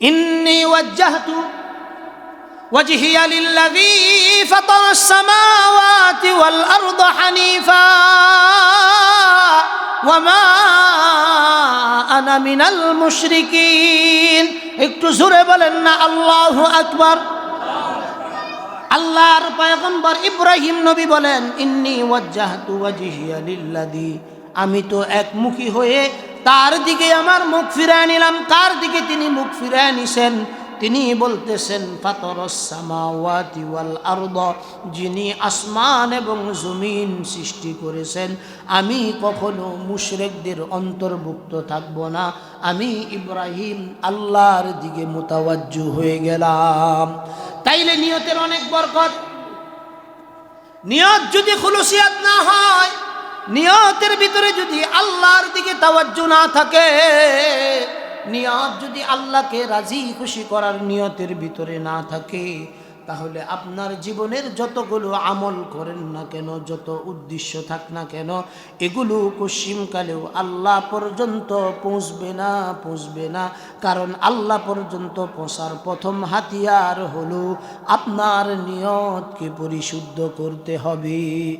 إني وجهت وجهي للذي فطر السماوات والأرض حنيفا وما أنا من المشركين একটু জোরে বলেন না আল্লাহু আকবার আল্লাহর পয়গম্বর ইব্রাহিম নবী বলেন ইন্নি ওয়াজ্জাহতু ওয়াজহিয়া লিল্লাযী আমি তো একমুখী হয়ে তার দিকে আমার মুখ ফিরায় নিলাম। তার দিকে তিনি মুখ ফিরায় নিছেন? তিনি বলতেছেন আরদ যিনি আসমান এবং জমিন সৃষ্টি করেছেন। আমি কখনো মুশরেকদের অন্তর্ভুক্ত থাকব না। আমি ইব্রাহিম আল্লাহর দিকে মোতাবাজ্জু হয়ে গেলাম। তাইলে নিয়তের অনেক বরকত। নিয়ত যদি খুলুসিয়াত না হয় নিয়তের ভিতরে যদি আল্লাহর দিকে তাওয়াজ্জু না থাকে, নিয়ত যদি আল্লাহকে রাজি খুশি করার নিয়তের ভিতরে না থাকে, তাহলে আপনার জীবনের যতগুলো আমল করেন না কেন, যত উদ্দেশ্য থাক না কেন, এগুলো পশ্চিমকালেও আল্লাহ পর্যন্ত পৌঁছবে না পৌঁছবে না। কারণ আল্লাহ পর্যন্ত পৌঁছার প্রথম হাতিয়ার হলো আপনার নিয়তকে পরিশুদ্ধ করতে হবে।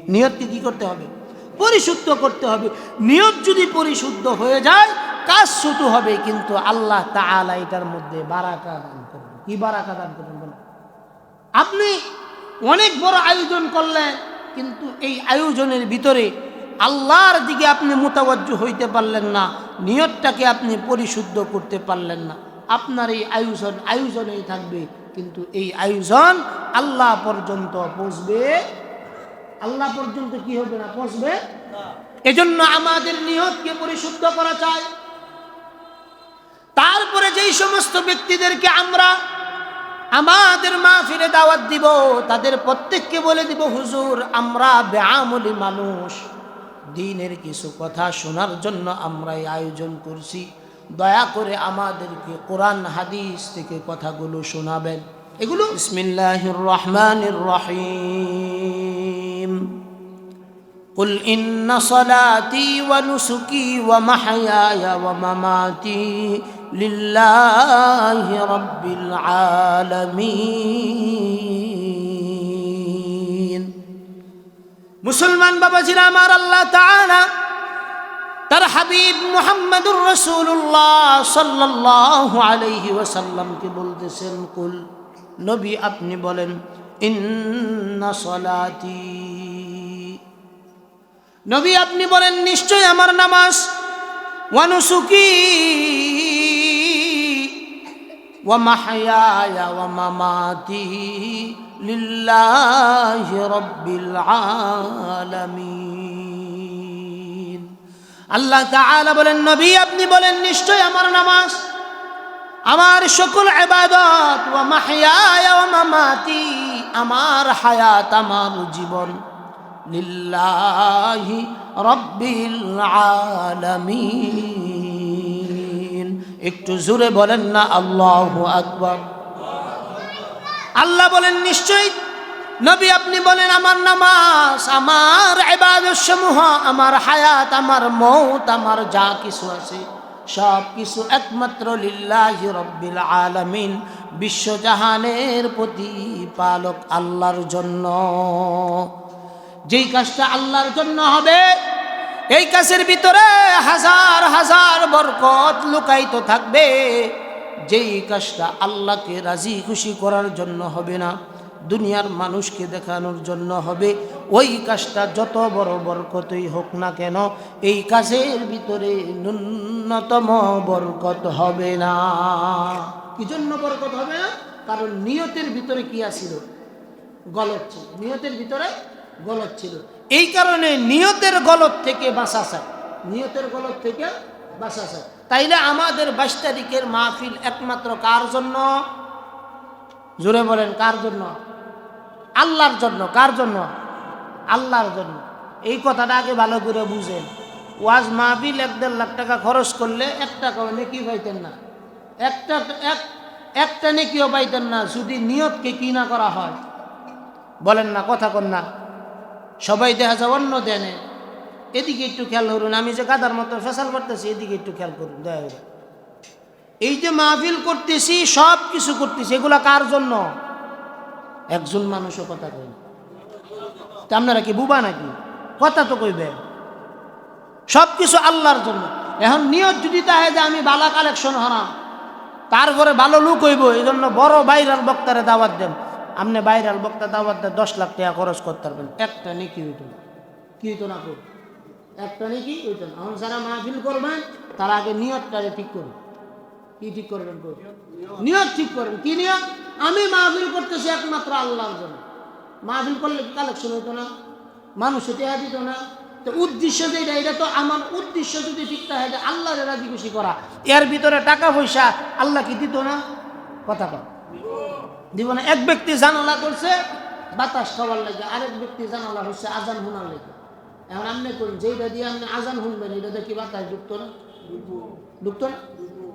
নিয়তকে কি করতে হবে? পরিশুদ্ধ করতে হবে। নিয়ত যদি পরিশুদ্ধ হয়ে যায়, কাজ শুধু হবে, কিন্তু আল্লাহ তাআলা এটার মধ্যে বারাকা দান করবেন। কি বারাকা দান করবেন? আপনি অনেক বড় আয়োজন করলেন, কিন্তু এই আয়োজনের ভিতরে আল্লাহর দিকে আপনি মোতাবজ্জ হইতে পারলেন না, নিয়তটাকে আপনি পরিশুদ্ধ করতে পারলেন না। আপনার এই আয়োজন, আয়োজনেই থাকবে, কিন্তু এই আয়োজন আল্লাহ পর্যন্ত পৌঁছবে আল্লাহ পর্যন্ত কি হবে না পৌঁছবে এজন্য আমাদের নিয়তকে পরিশুদ্ধ করা চাই। তারপরে যেই সমস্ত ব্যক্তিদেরকে আমরা আমাদের মা ফিরে দাওয়াত দিব তাদের প্রত্যেককে বলে দিব হুজুর আমরা ব্যায়ামলি মানুষ। দিনের কিছু কথা শোনার জন্য আমরা এই আয়োজন করছি। দয়া করে আমাদেরকে কোরআন হাদিস থেকে কথাগুলো শোনাবেন। এগুলো বিসমিল্লাহির রহমানির রহিম। قل إن صلاتي ونسكي ومحياي ومماتي لله رب العالمين মুসলমান বাবাজিরা আমার আল্লাহ তাআলা তার হাবিব মুহাম্মদুর রাসূলুল্লাহ সাল্লাল্লাহু আলাইহি ওয়াসাল্লামকে বলতেছেন কুল নবী আপনি বলেন ইন্না সলাতি নবী, আপনি বলেন নিশ্চয় আমার নামাজ। ওয়ানুসুকি ওয়ামাহায়া ওয়ামামাতি লিল্লাহি রব্বিল আলামিন। আল্লাহ তাআলা বলেন, নবী, আপনি বলেন নিশ্চয় আমার নামাজ। আমার সকল ইবাদত ওয়ামাহায়া ওয়ামামাতি আমার হায়াত, আমার জীবন। লিল্লাহি রব্বিল আলামিন। একটু জোরে বলেন না, আল্লাহু আকবার। আল্লাহ বলেন, নিশ্চয়ই নবী আপনি বলেন, আমার নামাজ, আমার ইবাদত সমূহ আমার হায়াত, আমার মৌত আমার যা কিছু আছে, সব কিছু একমাত্র লিল্লাহি রব্বিল আলামিন, বিশ্বজাহানের প্রতিপালক আল্লাহর জন্য। যেই কাজটা আল্লাহর জন্য হবে, এই কাজের ভিতরে হাজার হাজার বরকত লুকায়িত থাকবে। যেই কাজটা আল্লাহকে রাজি খুশি করার জন্য হবে না, দুনিয়ার মানুষকে দেখানোর জন্য হবে, ওই কাজটা যত বড় বরকতই হোক না কেন, এই কাজের ভিতরে ন্যূনতম বরকত হবে না। কি জন্য বরকত হবে না? কারণ নিয়তের ভিতরে কি আছিল? গলত নিয়তের ভিতরে গলত ছিল। এই কারণে নিয়তের গলত থেকে বাঁচা চায় নিয়তের গলত থেকে বাঁচা চায় তাইলে আমাদের বাইশ তারিখের মাহফিল একমাত্র কার জন্য? জোরে বলেন কার জন্য? আল্লাহর জন্য কার জন্য? আল্লাহর জন্য। এই কথাটা আগে ভালো করে বুঝেন। ওয়াজ মাহফিল এক দেড় লাখ টাকা খরচ করলে এক টাকাও নেকি পাইতেন না। একটা এক একটা নেকিও পাইতেন না যদি নিয়তকে কি না করা হয়। বলেন না কথা কন না। সবাই দেখা যায় অন্য দেনে। এদিকে একটু খেয়াল করুন, আমি যে গাদার মতো ফেসাল করতেছি, এদিকে একটু খেয়াল করুন, দয়া করে। এই যে মাহফিল করতেছি সব কিছু করতেছি, এগুলা কার জন্য? একজন মানুষও কথা কই তা আপনারা কি বুবা নাকি? কথা তো কইবে। সব কিছু আল্লাহর জন্য। এখন নিয়ত যদি তাহে যে আমি বালা কালেকশন হারাম, তারপরে ভালো লুক হইব এই জন্য বড় বাইরের বক্তারে দাওয়াত দেন। আপনি বাইরাল বক্তা দাওয়াত দশ লাখ টাকা খরচ করতে পারবেন। একটা নেই কি হইতো না কি? হইতো না একটা নেই কি হইতো না। এখন যারা মাহফিল করবেন, তার আগে নিয়তটারে ঠিক করুন। কি ঠিক করবেন নিয়ত ঠিক করবেন কি নিয়ত? আমি মাহফিল করতেছি একমাত্র আল্লাহর জন্য। মাহফিল করলে কালেকশন হইতো না? মানুষ টেহা দিত না? তো উদ্দেশ্য যেটা, এটা তো আমার উদ্দেশ্য যদি ঠিক থাকে আল্লাহর রাজি খুশি করা। এর ভিতরে টাকা পয়সা আল্লাহ কি দিত না? কথা কর দিব না এক ব্যক্তি জানালা করছে, বাতাস খাওয়ার লাগে। আরেক ব্যক্তি জানালা হচ্ছে আজান শোনার লাগে। এখন আপনি করুন যেটা দিয়ে আপনি আজান শুনবেন এটা দিয়ে কি বাতাস ঢুকতো না? ঢুকতো না?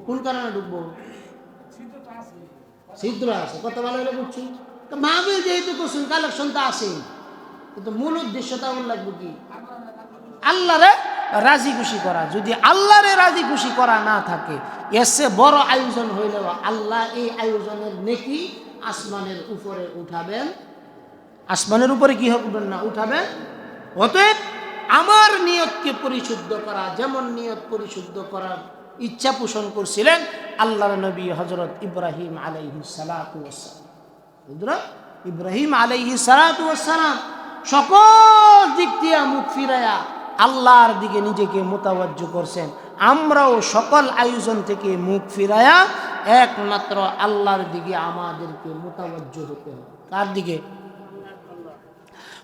কোন কারণে ঢুকবো? ছিদ্র আছে কত ভালো হলে বুঝছি। মাহবিল যেহেতু করছেন কালেকশন তো আসেই কিন্তু মূল উদ্দেশ্যটা ওর লাগবে কি? আল্লাহরে রাজি খুশি করা। যদি আল্লাহরে রাজি খুশি করা না থাকে এসে বড় আয়োজন হইলেও আল্লাহ এই আয়োজনের নেকি আসমানের উপরে উঠাবেন। আসমানের উপরে কি হবেন না, উঠাবেন। অতএব আমার নিয়তকে পরিশুদ্ধ করা, যেমন নিয়ত পরিশুদ্ধ করার ইচ্ছা পোষণ করছিলেন আল্লাহর নবী হজরত ইব্রাহিম আলাইহি সালাম ইব্রাহিম আলাইহি সালাম সকল দিক দিয়া মুখ ফিরায়া আল্লাহর দিকে নিজেকে মোতাবজ্জ করছেন। আমরাও সকল আয়োজন থেকে মুখ ফিরায়া একমাত্র আল্লাহর দিকে আমাদেরকে মোতাবজ্জ হতে হবে কার দিকে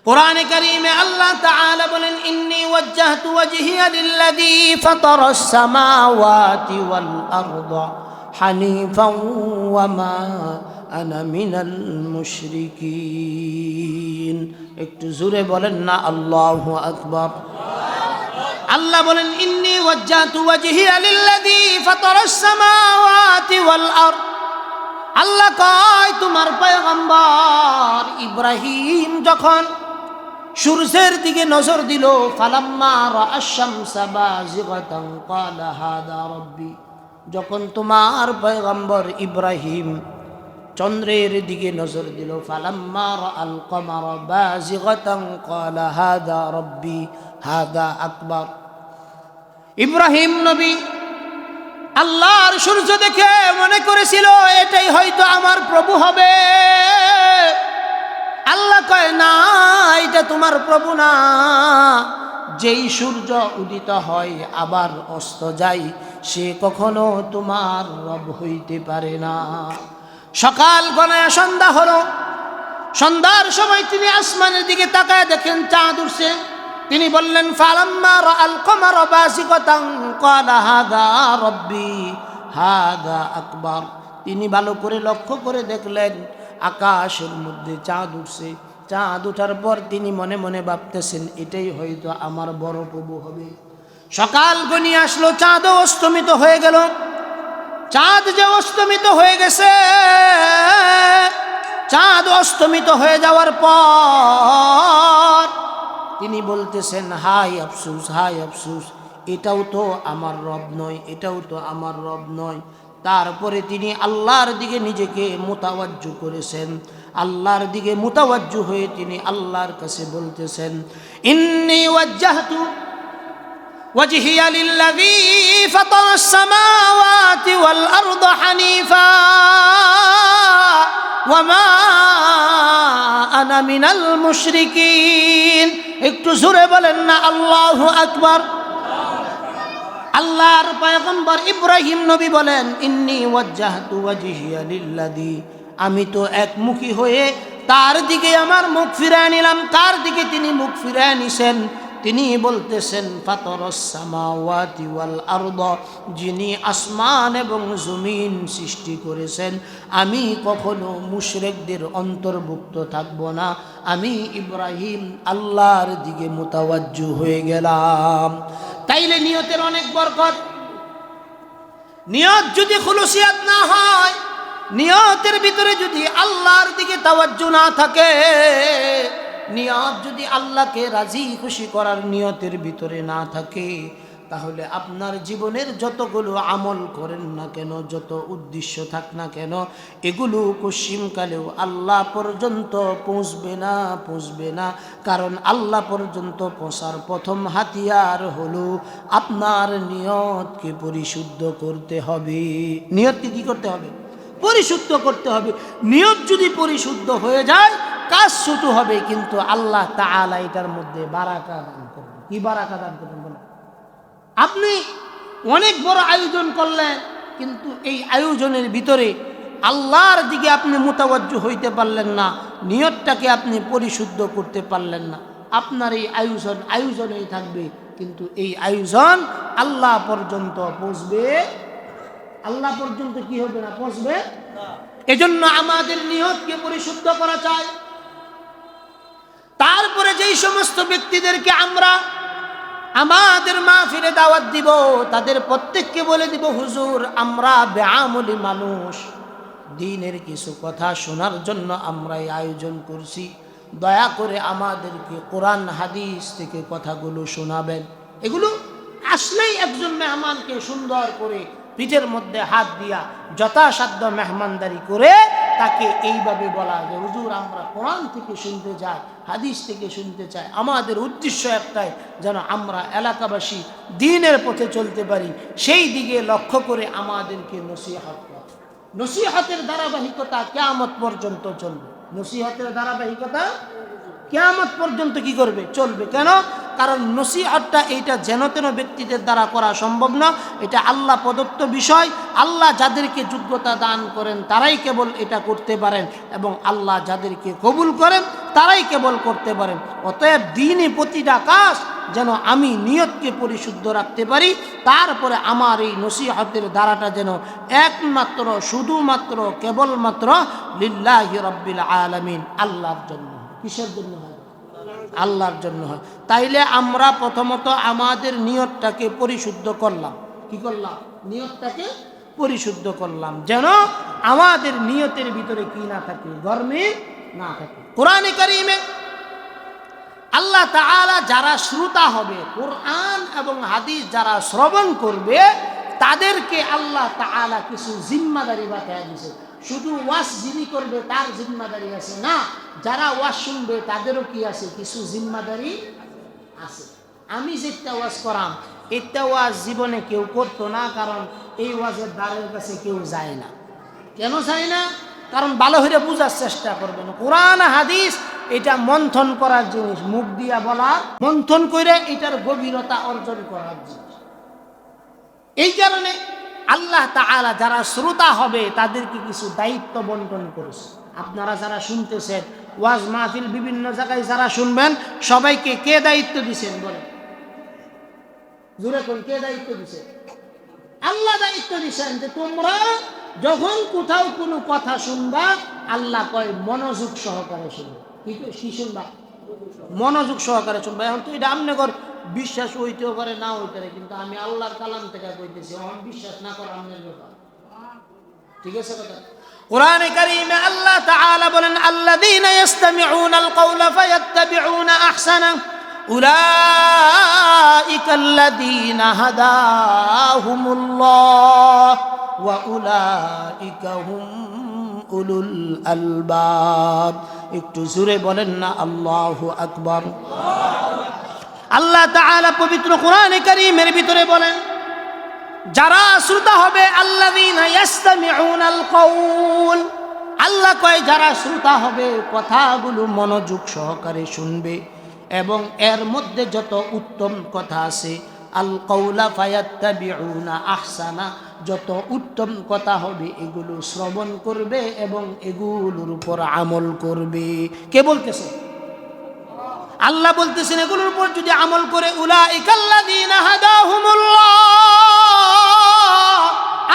قرآن كريم الله تعالى بلن إني وجهت وجهي للذي فطر السماوات والأرض حنيفا وما أنا من المشركين একটু জোরে বলেন না আল্লাহু আকবার আল্লাহ বলেন ইন্নি ওয়াজহিয়া লিল্লাযী ফাতারাস সামাওয়াতি ওয়াল আরদ আল্লাহ কয়, তোমার পয়গম্বর ইব্রাহিম যখন সূর্যের দিকে নজর দিল, ফালাম্মা রাআশ-শামসা বাযিগাতান, ক্বালা হাদা রাব্বি। যখন তোমার পয়গম্বর ইব্রাহিম চন্দ্রের দিকে নজর দিল, ফালাম্মা রাআল কমার বাযিগাতান, ক্বালা হাদা রাব্বি হাদা আকবার। ইব্রাহিম নবী আল্লাহর সূর্য দেখে মনে করেছিল, এটাই হয়তো আমার প্রভু হবে। আল্লাহ কয়, না, এটা তোমার প্রভু না। যেই সূর্য উদিত হয়, আবার অস্ত যায়। সে কখনো তোমার রব হইতে পারে না। সকাল গণায় সন্ধ্যা হলো। সন্ধ্যার সময় তিনি আসমানের দিকে তাকায় দেখেন, চাঁদ উঠছে তিনি বললেন, ফালাম্মা রাআল কমার বাসিকাতান ক্বালা হাদা রব্বি হাদা আকবার। তিনি ভালো করে লক্ষ্য করে দেখলেন, আকাশের মধ্যে চাঁদ উঠছে। চাঁদ উঠার পর তিনি মনে মনে ভাবতেছেন, এটাই হয়তো আমার বড় প্রভু হবে। সকাল গনিয়ে আসলো, চাঁদও অস্তমিত হয়ে গেল। চাঁদ যে অস্তমিত হয়ে গেছে, চাঁদ অস্তমিত হয়ে যাওয়ার পর তিনি বলতেছেন হাই আফসুস হাই আফসুস এটাও তো আমার রব নয় এটাও তো আমার রব নয় তারপরে তিনি আল্লাহর দিকে নিজেকে মোতাবাজ্য করেছেন আল্লাহর দিকে মোতাবাজ্য হয়ে তিনি আল্লাহর কাছে বলতেছেন ইন্নি ওয়াজ্জাহতু وجهي للذي فطر السماوات والأرض حنيفا وما أنا من المشركين একটু জোরে বলেন না, আল্লাহ আকবার। আল্লাহর পয়গম্বর ইব্রাহিম নবী বলেন, ইন্নি ওয়াজ্জাহতু ওয়াজহিয়া লিল্লাযী। আমি তো একমুখী হয়ে তার দিকে আমার মুখ ফিরায় নিলাম, তার দিকে তিনি মুখ ফিরায় নিছেন। তিনি বলতেছেন ফাতরসামাওয়াতি ওয়াল আরদ যিনি আসমান এবং জমিন সৃষ্টি করেছেন, আমি কখনো মুশরেকদের অন্তর্ভুক্ত থাকব না। আমি ইব্রাহিম আল্লাহর দিকে মোতাবাজ্জু হয়ে গেলাম। তাইলে নিয়তের অনেক বরকত। নিয়ত যদি খুলুসিয়াত না হয়, নিয়তের ভিতরে যদি আল্লাহর দিকে তাওয়াজ্জু না থাকে নিয়ত যদি আল্লাহকে রাজি খুশি করার নিয়তের ভিতরে না থাকে, তাহলে আপনার জীবনের যতগুলো আমল করেন না কেন, যত উদ্দেশ্য থাক না কেন, এগুলো পশ্চিমকালেও আল্লাহ পর্যন্ত পৌঁছবে না পৌঁছবে না। কারণ আল্লাহ পর্যন্ত পৌঁছার প্রথম হাতিয়ার হলো আপনার নিয়তকে পরিশুদ্ধ করতে হবে। নিয়তকে কি করতে হবে? পরিশুদ্ধ করতে হবে। নিয়ত যদি পরিশুদ্ধ হয়ে যায় কাজ ছোট হবে কিন্তু আল্লাহ তাআলা এটার মধ্যে বারাকা দান করবেন। কি বারাকা দান করবেন? আপনি অনেক বড় আয়োজন করলেন কিন্তু এই আয়োজনের ভিতরে আল্লাহর দিকে আপনি মোতাবজ্জ হইতে পারলেন না নিয়তটাকে আপনি পরিশুদ্ধ করতে পারলেন না। আপনার এই আয়োজন আয়োজনেই থাকবে কিন্তু এই আয়োজন আল্লাহ পর্যন্ত পৌঁছবে। আল্লাহ পর্যন্ত কি হবে না পৌঁছবে? এজন্য আমাদের নিয়তকে পরিশুদ্ধ করা চাই। তারপরে যেই সমস্ত ব্যক্তিদেরকে আমরা আমাদের মা ফিরে দাওয়াত দিব, তাদের প্রত্যেককে বলে দিব, হুজুর, আমরা ব্যায়ামলি মানুষ। দিনের কিছু কথা শোনার জন্য আমরা এই আয়োজন করছি। দয়া করে আমাদেরকে কোরআন, হাদিস থেকে কথাগুলো শোনাবেন। এগুলো আসলেই একজন মেহমানকে সুন্দর করে পিঠের মধ্যে হাত দিয়া যথাসাধ্য মেহমানদারি করে তাকে এইভাবে বলা যে, হুজুর, আমরা কোরআন থেকে শুনতে চাই, হাদিস থেকে শুনতে চাই। আমাদের উদ্দেশ্য একটাই, যেন আমরা এলাকাবাসী দিনের পথে চলতে পারি। সেই দিকে লক্ষ্য করে আমাদেরকে নসিহাত নসিহাতের ধারাবাহিকতা কেয়ামত পর্যন্ত চলবে। নসিহাতের ধারাবাহিকতা কেয়ামত পর্যন্ত কি করবে? চলবে। কেন? কারণ নসিহতটা এইটা যেন তেন ব্যক্তিদের দ্বারা করা সম্ভব না, এটা আল্লাহ প্রদত্ত বিষয়। আল্লাহ যাদেরকে যোগ্যতা দান করেন, তারাই কেবল এটা করতে পারেন এবং আল্লাহ যাদেরকে কবুল করেন, তারাই কেবল করতে পারেন। অতএব দিনে প্রতিটা কাজ যেন আমি নিয়তকে পরিশুদ্ধ রাখতে পারি, তারপরে আমার এই নসিহতের দ্বারাটা যেন একমাত্র, শুধুমাত্র, কেবলমাত্র লিল্লাহি রব্বিল আলামিন, আল্লাহর জন্য। কিসের জন্য? আল্লাহর জন্য হয়। তাইলে আমরা প্রথমত আমাদের নিয়তটাকে পরিশুদ্ধ করলাম। কি করলাম? নিয়তটাকে পরিশুদ্ধ করলাম। যেন আমাদের নিয়তের ভিতরে কি না থাকে, গরমে না থাকে। কোরআনে কারিমে আল্লাহ তাআলা যারা শ্রোতা হবে, কোরআন এবং হাদিস যারা শ্রবণ করবে, তাদেরকে আল্লাহ তাআলা কিছু জিম্মাদারি বাতায় দিছে শুধু ওয়াশ যিনি করবে, তার জিম্মাদারি আছে। না, যারা ওয়াশ শুনবে, তাদেরও কি আছে? কিছু জিম্মাদারি আছে। আমি যেটা ওয়াজ করাম এটা ওয়াজ জীবনে কেউ করতো না, কারণ এই ওয়াজের দ্বারের কাছে কেউ যায় না। কেন যায় না? কারণ ভালো হয়ে বোঝার চেষ্টা করবে না কোরআন, হাদিস, এটা মন্থন করার জিনিস। মুখ দিয়া বলা মন্থন করে এটার গভীরতা অর্জন করার জিনিস। এই কারণে আল্লাহ তাআলা যারা শ্রোতা হবে, তাদেরকে কিছু দায়িত্ব বন্টন করেছে আপনারা যারা শুনতেছেন, ওয়াজ মাহফিল বিভিন্ন জায়গায় যারা শুনবেন, সবাইকে কে দায়িত্ব দিছেন বলেন? জুড়ে কে দায়িত্ব দিছে? আল্লাহ দায়িত্ব দিছেন যে তোমরা যখন কোথাও কোনো কথা শুনবা, আল্লাহ কয় মনোযোগ সহকারে শুনবে? কি শুনবা? মনোযোগ সহকারে শুনবা। এখন তো এটা আমনগর বিশ্বাস হইতেও পারে না হইতে পারে, কিন্তু আমি আল্লাহর কালাম থেকে কইতেছি আমার বিশ্বাস না করা আমনের ব্যাপার। ঠিক আছে কথা? কোরআনে কারীমে আল্লাহ তাআলা বলেন, আল্লাযীনা ইস্তামিউনাল কাওলা ফায়াত্তাবিউনা আহসানা আল্লাযীনা হাদাহুমুল্লাহ, ওয়া উলাইকা হুম উলুল আলবাব। একটু জোরে বলেন না, আল্লাহু আকবার। আল্লাহ তাআলা পবিত্র কোরআনে কারীমের ভিতরে বলেন, যারা শ্রোতা হবে, আল্লাযীনা ইয়াসতামিউনাল কাউল আল্লাহ কয়, যারা শ্রোতা হবে, কথাগুলো মনোযোগ সহকারে শুনবে এবং এর মধ্যে যত উত্তম কথা আছে আল কৌলা ফায়াত্তাবিউনা আহসানা। যত উত্তম কথা হবে এগুলো শ্রবণ করবে এবং এগুলোর উপর আমল করবে। কে বলতেছে? আল্লাহ বলতেছেন, এগুলোর উপর যদি আমল করে উলা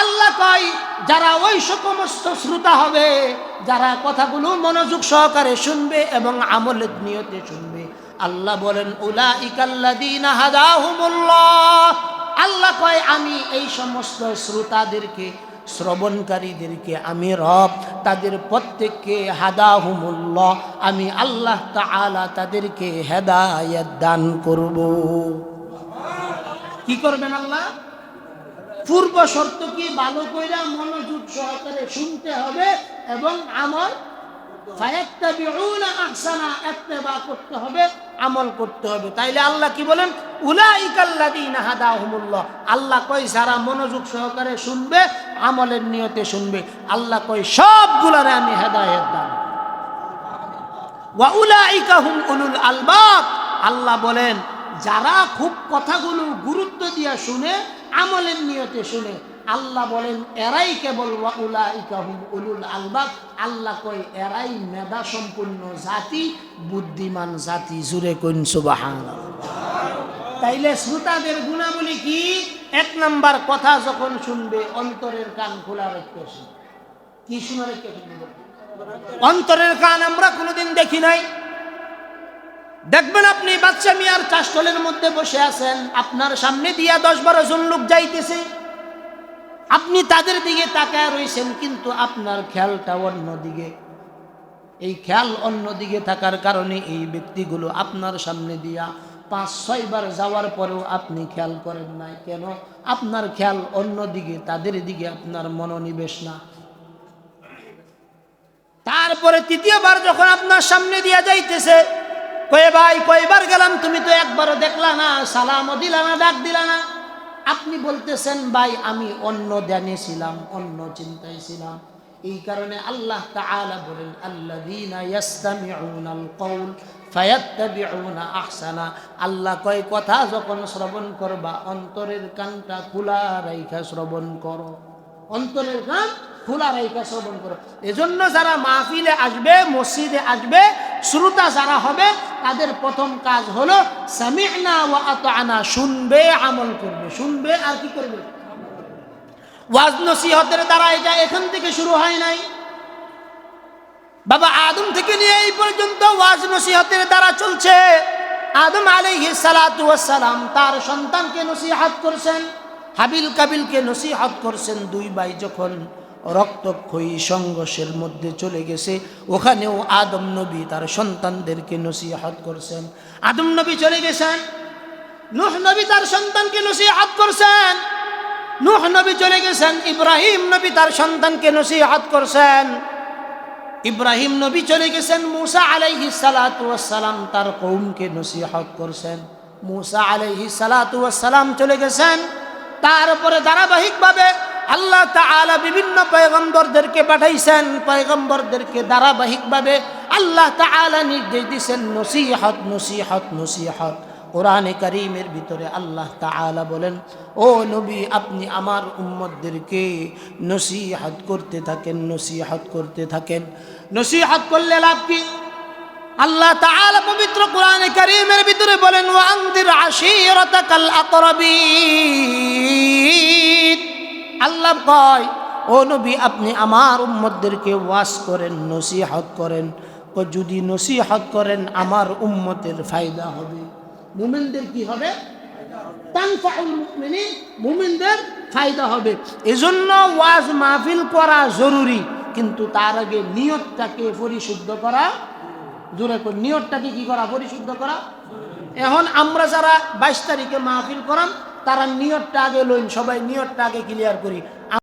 আল্লাহ কয়, যারা ওই সমস্ত শ্রোতা হবে, যারা কথাগুলো মনোযোগ সহকারে শুনবে এবং আমলের নিয়তে শুনবে, আল্লাহ বলেন উলা ইকাল্লাদিন হাদাহুমুল্লাহ। আল্লাহ কয়, আমি এই সমস্ত শ্রোতাদেরকে, শ্রবণকারীদেরকে, আমি রব, তাদের প্রত্যেককে হাদাহুমুল্লাহ, আমি আল্লাহ তাআলা তাদেরকে হেদায়েত দান করব। কি করবেন আল্লাহ? পূর্ব শর্ত কি? ভালো কইরা মনোযোগ সহকারে শুনতে হবে এবং ইত্তেবা করতে হবে। আমল করতে হবে। তাইলে আল্লাহ কি বলেন? আল্লাহ কই সারা মনোযোগ সহকারে শুনবে, আমলের নিয়তে শুনবে, আল্লাহ কই সবগুলারে আমি হেদায়েত উলুল আলবাব। আল্লাহ বলেন, যারা খুব কথাগুলো গুরুত্ব দিয়া শুনে, আমলের নিয়তে শুনে আল্লাহ বলেন, এরাই কেবল আলবাব। আল্লাহ কই এরাই মেধা সম্পূর্ণ জাতি, বুদ্ধিমান জাতি। জুড়ে কইন, সুবহানাল্লাহ। তাইলে শ্রোতাদের গুণাবলী কি? এক নাম্বার কথা যখন শুনবে, অন্তরের কান খোলা রেখে কি শোনা রেখে অন্তরের কান আমরা কোনোদিন দেখি নাই। দেখবেন আপনি বাচ্চা মিয়ার চাষটলের মধ্যে বসে আছেন। আপনার সামনে দিয়া দশ বারো জন লোক যাইতেছে। আপনি তাদের দিকে তাকায় রয়েছেন কিন্তু আপনার খেয়ালটা অন্য দিকে। এই খেয়াল অন্য দিকে থাকার কারণে এই ব্যক্তিগুলো আপনার সামনে দিয়া পাঁচ ছয়বার যাওয়ার পরেও আপনি খেয়াল করেন নাই। কেন? আপনার খেয়াল অন্য দিকে, তাদের দিকে আপনার মনোনিবেশ না। তারপরে তৃতীয়বার যখন আপনার সামনে দিয়া যাইতেছে, কয়ে ভাই, কয়বার গেলাম তুমি তো একবারও দেখলা না, সালামও দিলা না, ডাক দিলা না। আপনি বলতেছেন, ভাই, আমি অন্য ধ্যানে ছিলাম, অন্য চিন্তায় ছিলাম। এই কারণে আল্লাহ তাআলা বলেন, আল্লাযীনা ইয়াসতামিউনাল কওল ফায়াত্তাবিউনা আহসানা। আল্লাহ কয়, কথা যখন শ্রবণ করবা, অন্তরের কানটা খোলা রাইখা শ্রবণ করো। অন্তরের কান খোলা রাইখা শ্রবণ করো। এজন্য যারা মাহফিলে আসবে, মসজিদে আসবে, শ্রোতা যারা হবে, তাদের প্রথম কাজ হলো, সামি'না ওয়া আতা'না শুনবে, আমল করবে। শুনবে আর কি করবে? ওয়াজ নসিহতের দ্বারা এটা এখান থেকে শুরু হয় নাই। বাবা আদম থেকে নিয়ে এই পর্যন্ত ওয়াজ নসিহতের দ্বারা চলছে। আদম আলাইহিস সালাতু সালাম তার সন্তানকে নসিহত করছেন। হাবিল কাবিলকে নসিহত করছেন দুই ভাই যখন। রক্তক্ষয়ী সংঘর্ষের মধ্যে চলে গেছে। ওখানেও আদম নবী তার সন্তানদেরকে নসিহত করছেন। আদম নবী চলে গেছেন। নূহ নবী তার সন্তানকে নসিহত করছেন। নূহ নবী চলে গেছেন। ইব্রাহিম নবী তার সন্তানকে নসিহত করছেন। ইব্রাহিম নবী চলে গেছেন। মুসা আলাইহি সালাম তার কৌমকে নসিহত করছেন। মুসা আলাইহি সালাম চলে গেছেন। তারপরে ধারাবাহিকভাবে আল্লাহ তাআলা বিভিন্ন পয়গম্বরদেরকে পাঠাইছেন। পয়গম্বরদেরকে ধারাবাহিকভাবে আল্লাহ তাআলা নির্দেশ দিয়েছেন নসিহত নসিহত নসিহত। কোরআনে করিমের ভিতরে আল্লাহ তাআলা বলেন, ও নবী, আপনি আমার উম্মতদেরকে নসিহত করতে থাকেন, নসিহত করতে থাকেন। নসিহত করলে লাভ কি? আল্লাহ তাআলা পবিত্র কোরআনে করিমের ভিতরে বলেন, ওয়া আনদির আশীরাতাকাল আকরাবিন। আল্লাহ কয়, ও নবী, আপনি আমার উম্মতদেরকে ওয়াজ করেন, নসিহত করেন। ও যদি নসিহত করেন, আমার উম্মতের ফায়দা হবে। মুমিনদের কি হবে? মুমিনদের ফায়দা হবে। এজন্য ওয়াজ মাহফিল করা জরুরি, কিন্তু তার আগে নিয়তটাকে পরিশুদ্ধ করা জোরে করে। নিয়তটাকে কি করা? পরিশুদ্ধ করা। এখন আমরা যারা বাইশ তারিখে মাহফিল করাম তারা নিয়তটা আগে লইন সবাই নিয়তটা আগে ক্লিয়ার করি।